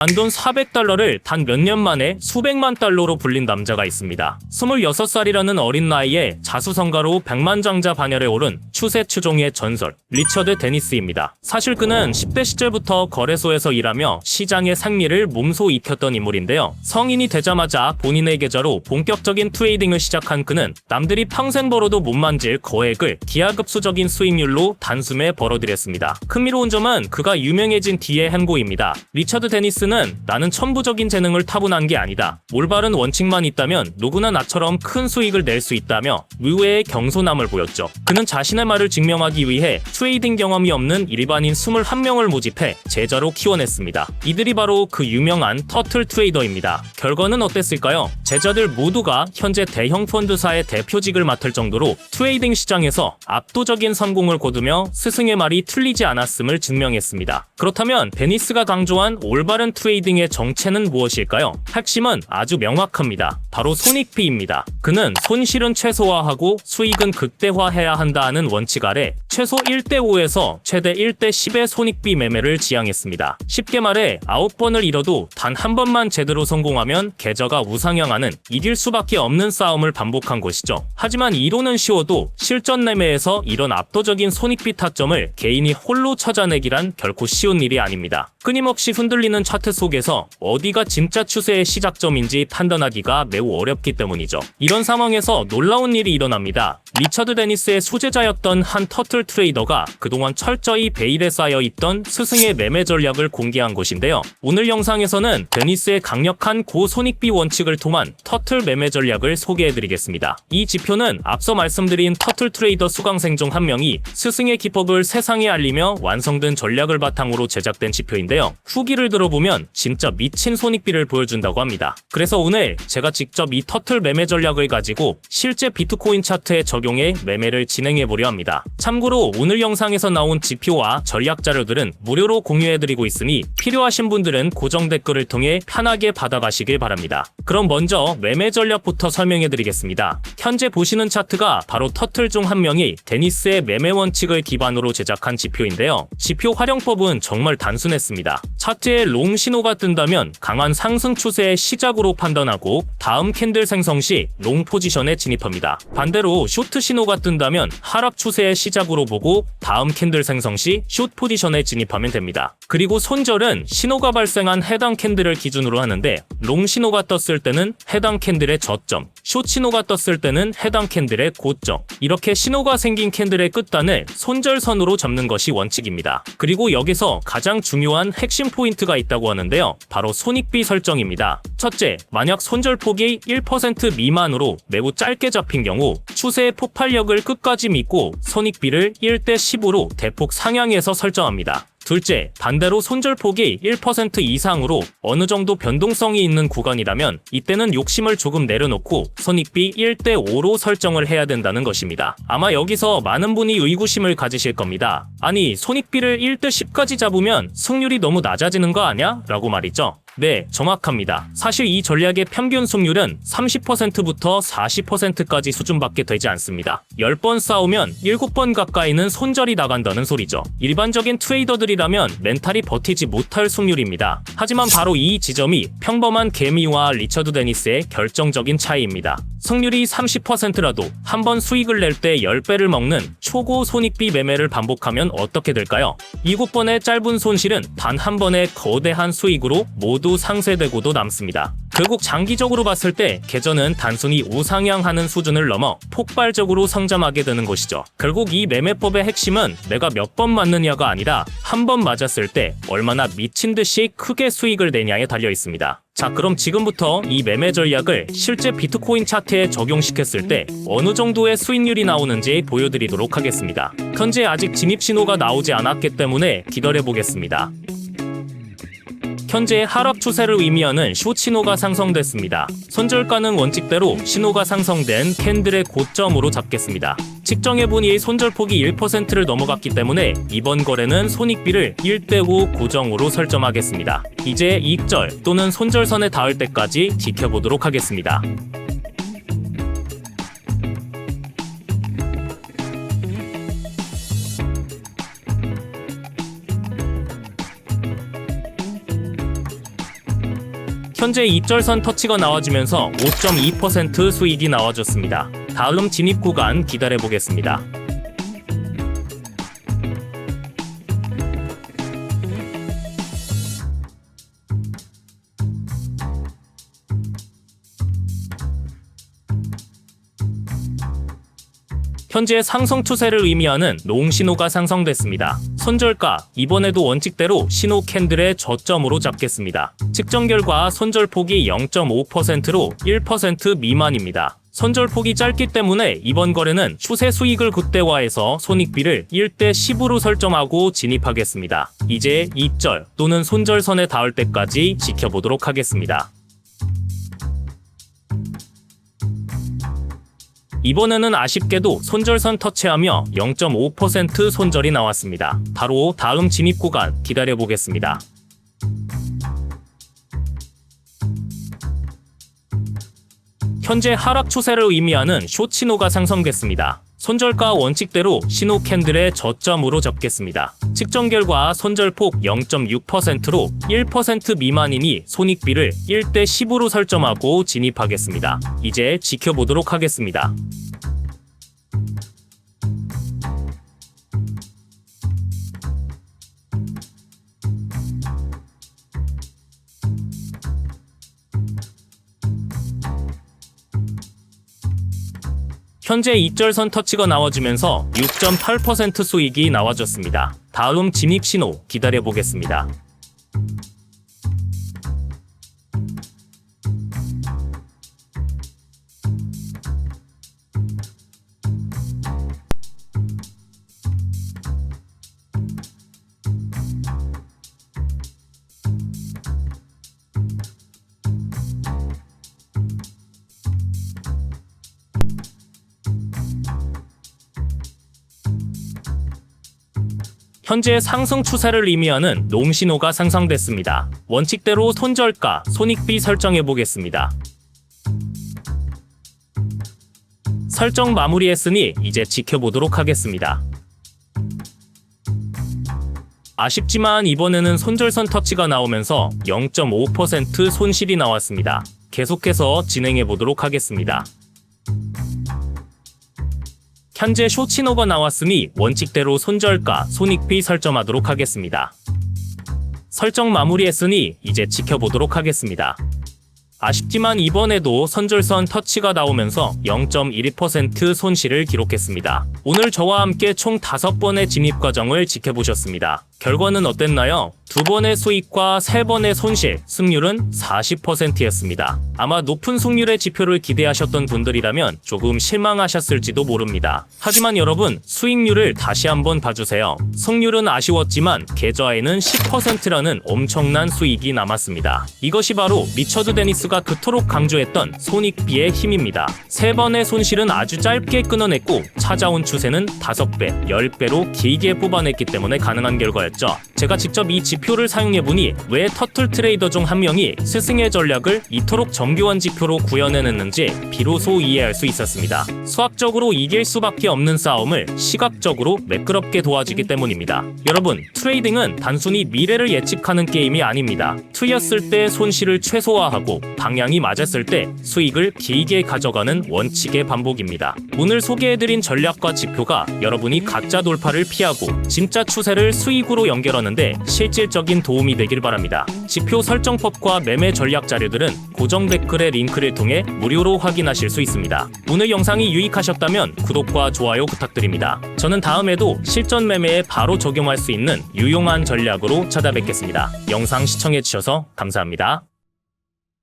단돈 400달러를 단 몇 년 만에 수백만 달러로 불린 남자가 있습니다. 26살이라는 어린 나이에 자수성가로 백만장자 반열에 오른 추세 추종의 전설 리처드 데니스입니다. 사실 그는 10대 시절부터 거래소에서 일하며 시장의 상리를 몸소 익혔던 인물인데요. 성인이 되자마자 본인의 계좌로 본격적인 트레이딩을 시작한 그는 남들이 평생 벌어도 못 만질 거액을 기하급수적인 수익률로 단숨에 벌어들였습니다. 흥미로운 점은 그가 유명해진 뒤의 행보입니다. 리처드 데니스는 나는 천부적인 재능을 타고난 게 아니다. 올바른 원칙만 있다면 누구나 나처럼 큰 수익을 낼 수 있다며 의외의 경소남을 보였죠. 그는 자신의 말을 증명하기 위해 트레이딩 경험이 없는 일반인 21명을 모집해 제자로 키워냈습니다. 이들이 바로 그 유명한 터틀 트레이더입니다. 결과는 어땠을까요? 제자들 모두가 현재 대형 펀드사의 대표직을 맡을 정도로 트레이딩 시장에서 압도적인 성공을 거두며 스승의 말이 틀리지 않았음을 증명했습니다. 그렇다면 베니스가 강조한 올바른 트레이딩의 정체는 무엇일까요? 핵심은 아주 명확합니다. 바로 손익비입니다. 그는 손실은 최소화하고 수익은 극대화해야 한다는 원칙 아래 최소 1대5에서 최대 1대10의 손익비 매매를 지향했습니다. 쉽게 말해 9번을 잃어도 단 한 번만 제대로 성공하면 계좌가 우상향하는 이길 수밖에 없는 싸움을 반복한 것이죠. 하지만 이론은 쉬워도 실전 매매에서 이런 압도적인 손익비 타점을 개인이 홀로 찾아내기란 결코 쉬운 일이 아닙니다. 끊임없이 흔들리는 차트 속에서 어디가 진짜 추세의 시작점인지 판단하기가 매우 어렵기 때문이죠. 이런 상황에서 놀라운 일이 일어납니다. 리처드 데니스의 소재자였던 한 터틀 트레이더가 그동안 철저히 베일에 쌓여 있던 스승의 매매 전략을 공개한 것인데요. 오늘 영상에서는 데니스의 강력한 고손익비 원칙을 통한 터틀 매매 전략을 소개해드리겠습니다. 이 지표는 앞서 말씀드린 터틀 트레이더 수강생 중 한 명이 스승의 기법을 세상에 알리며 완성된 전략을 바탕으로 제작된 지표인데요. 후기를 들어보면 진짜 미친 손익비를 보여준다고 합니다. 그래서 오늘 제가 직접 이 터틀 매매 전략을 가지고 실제 비트코인 차트에 적용해 매매를 진행해 보려 합니다. 참고로 오늘 영상에서 나온 지표와 전략 자료들은 무료로 공유해드리고 있으니 필요하신 분들은 고정 댓글을 통해 편하게 받아가시길 바랍니다. 그럼 먼저 매매 전략부터 설명해드리겠습니다. 현재 보시는 차트가 바로 터틀 중 한 명이 데니스의 매매 원칙을 기반으로 제작한 지표인데요. 지표 활용법은 정말 단순했습니다. 차트에 롱 신호가 뜬다면 강한 상승 추세의 시작으로 판단하고 다음 캔들 생성 시 롱 포지션에 진입합니다. 반대로 쇼트 신호가 뜬다면 하락 추세의 시작으로 보고 다음 캔들 생성 시 숏 포지션에 진입하면 됩니다. 그리고 손절은 신호가 발생한 해당 캔들을 기준으로 하는데 롱 신호가 떴을 때는 해당 캔들의 저점, 숏 신호가 떴을 때는 해당 캔들의 고점. 이렇게 신호가 생긴 캔들의 끝단을 손절선으로 잡는 것이 원칙입니다. 그리고 여기서 가장 중요한 핵심 포인트가 있다고 하는데요. 바로 손익비 설정입니다. 첫째, 만약 손절폭이 1% 미만으로 매우 짧게 잡힌 경우 추세의 폭발력을 끝까지 믿고 손익비를 1대 10으로 대폭 상향해서 설정합니다. 둘째, 반대로 손절폭이 1% 이상으로 어느 정도 변동성이 있는 구간이라면 이때는 욕심을 조금 내려놓고 손익비 1대5로 설정을 해야 된다는 것입니다. 아마 여기서 많은 분이 의구심을 가지실 겁니다. 아니, 손익비를 1대10까지 잡으면 승률이 너무 낮아지는 거 아냐? 라고 말이죠. 네, 정확합니다. 사실 이 전략의 평균 승률은 30%부터 40%까지 수준밖에 되지 않습니다. 10번 싸우면 7번 가까이는 손절이 나간다는 소리죠. 일반적인 트레이더들이라면 멘탈이 버티지 못할 승률입니다. 하지만 바로 이 지점이 평범한 개미와 리처드 데니스의 결정적인 차이입니다. 승률이 30%라도 한 번 수익을 낼 때 10배를 먹는 초고 손익비 매매를 반복하면 어떻게 될까요? 7번의 짧은 손실은 단 한 번의 거대한 수익으로 모두 상쇄되고도 남습니다. 결국 장기적으로 봤을 때 계좌는 단순히 우상향하는 수준을 넘어 폭발적으로 성장하게 되는 것이죠. 결국 이 매매법의 핵심은 내가 몇 번 맞느냐가 아니라 한 번 맞았을 때 얼마나 미친 듯이 크게 수익을 내냐에 달려 있습니다. 자, 그럼 지금부터 이 매매 전략을 실제 비트코인 차트에 적용시켰을 때 어느 정도의 수익률이 나오는지 보여드리도록 하겠습니다. 현재 아직 진입 신호가 나오지 않았기 때문에 기다려 보겠습니다. 현재 하락 추세를 의미하는 숏 신호가 상성됐습니다. 손절가는 원칙대로 신호가 상성된 캔들의 고점으로 잡겠습니다. 측정해보니 손절폭이 1%를 넘어갔기 때문에 이번 거래는 손익비를 1대5 고정으로 설정하겠습니다. 이제 익절 또는 손절선에 닿을 때까지 지켜보도록 하겠습니다. 현재 이절선 터치가 나와지면서 5.2% 수익이 나와줬습니다. 다음 진입 구간 기다려 보겠습니다. 현재 상승 추세를 의미하는 롱 신호가 상승됐습니다. 손절가 이번에도 원칙대로 신호 캔들의 저점으로 잡겠습니다. 측정 결과 손절폭이 0.5%로 1% 미만입니다. 손절폭이 짧기 때문에 이번 거래는 추세 수익을 극대화해서 손익비를 1대 10으로 설정하고 진입하겠습니다. 이제 2절 또는 손절선에 닿을 때까지 지켜보도록 하겠습니다. 이번에는 아쉽게도 손절선 터치하며 0.5% 손절이 나왔습니다. 바로 다음 진입 구간 기다려 보겠습니다. 현재 하락 추세를 의미하는 쇼치노가 상승됐습니다. 손절가 원칙대로 신호 캔들의 저점으로 접겠습니다. 측정 결과 손절폭 0.6%로 1% 미만이니 손익비를 1대 10으로 설정하고 진입하겠습니다. 이제 지켜보도록 하겠습니다. 현재 이절선 터치가 나와주면서 6.8% 수익이 나와줬습니다. 다음 진입 신호 기다려 보겠습니다. 현재 상승 추세를 의미하는 농신호가 상승됐습니다. 원칙대로 손절가, 손익비 설정해 보겠습니다. 설정 마무리했으니 이제 지켜보도록 하겠습니다. 아쉽지만 이번에는 손절선 터치가 나오면서 0.5% 손실이 나왔습니다. 계속해서 진행해 보도록 하겠습니다. 현재 쇼치노가 나왔으니 원칙대로 손절가, 손익비 설정하도록 하겠습니다. 설정 마무리했으니 이제 지켜보도록 하겠습니다. 아쉽지만 이번에도 선절선 터치가 나오면서 0.12% 손실을 기록했습니다. 오늘 저와 함께 총 5번의 진입 과정을 지켜보셨습니다. 결과는 어땠나요? 두 번의 수익과 세 번의 손실, 승률은 40%였습니다. 아마 높은 승률의 지표를 기대하셨던 분들이라면 조금 실망하셨을지도 모릅니다. 하지만 여러분, 수익률을 다시 한번 봐주세요. 승률은 아쉬웠지만 계좌에는 10%라는 엄청난 수익이 남았습니다. 이것이 바로 리처드 데니스가 그토록 강조했던 손익비의 힘입니다. 세 번의 손실은 아주 짧게 끊어냈고 찾아온 추세는 5배, 10배로 길게 뽑아냈기 때문에 가능한 결과였 죠. 제가 직접 이 지표를 사용해보니 왜 터틀 트레이더 중 한 명이 스승의 전략을 이토록 정교한 지표로 구현해냈는지 비로소 이해할 수 있었습니다. 수학적으로 이길 수밖에 없는 싸움을 시각적으로 매끄럽게 도와주기 때문입니다. 여러분, 트레이딩은 단순히 미래를 예측하는 게임이 아닙니다. 트였을 때 손실을 최소화하고 방향이 맞았을 때 수익을 길게 가져가는 원칙의 반복입니다. 오늘 소개해드린 전략과 지표가 여러분이 가짜 돌파를 피하고 진짜 추세를 수익으 로 연결하는데 실질적인 도움이 되길 바랍니다. 지표 설정법과 매매 전략 자료들은 고정 댓글의 링크를 통해 무료로 확인하실 수 있습니다. 오늘 영상이 유익하셨다면 구독과 좋아요 부탁드립니다. 저는 다음에도 실전 매매에 바로 적용할 수 있는 유용한 전략으로 찾아뵙겠습니다. 영상 시청해주셔서 감사합니다.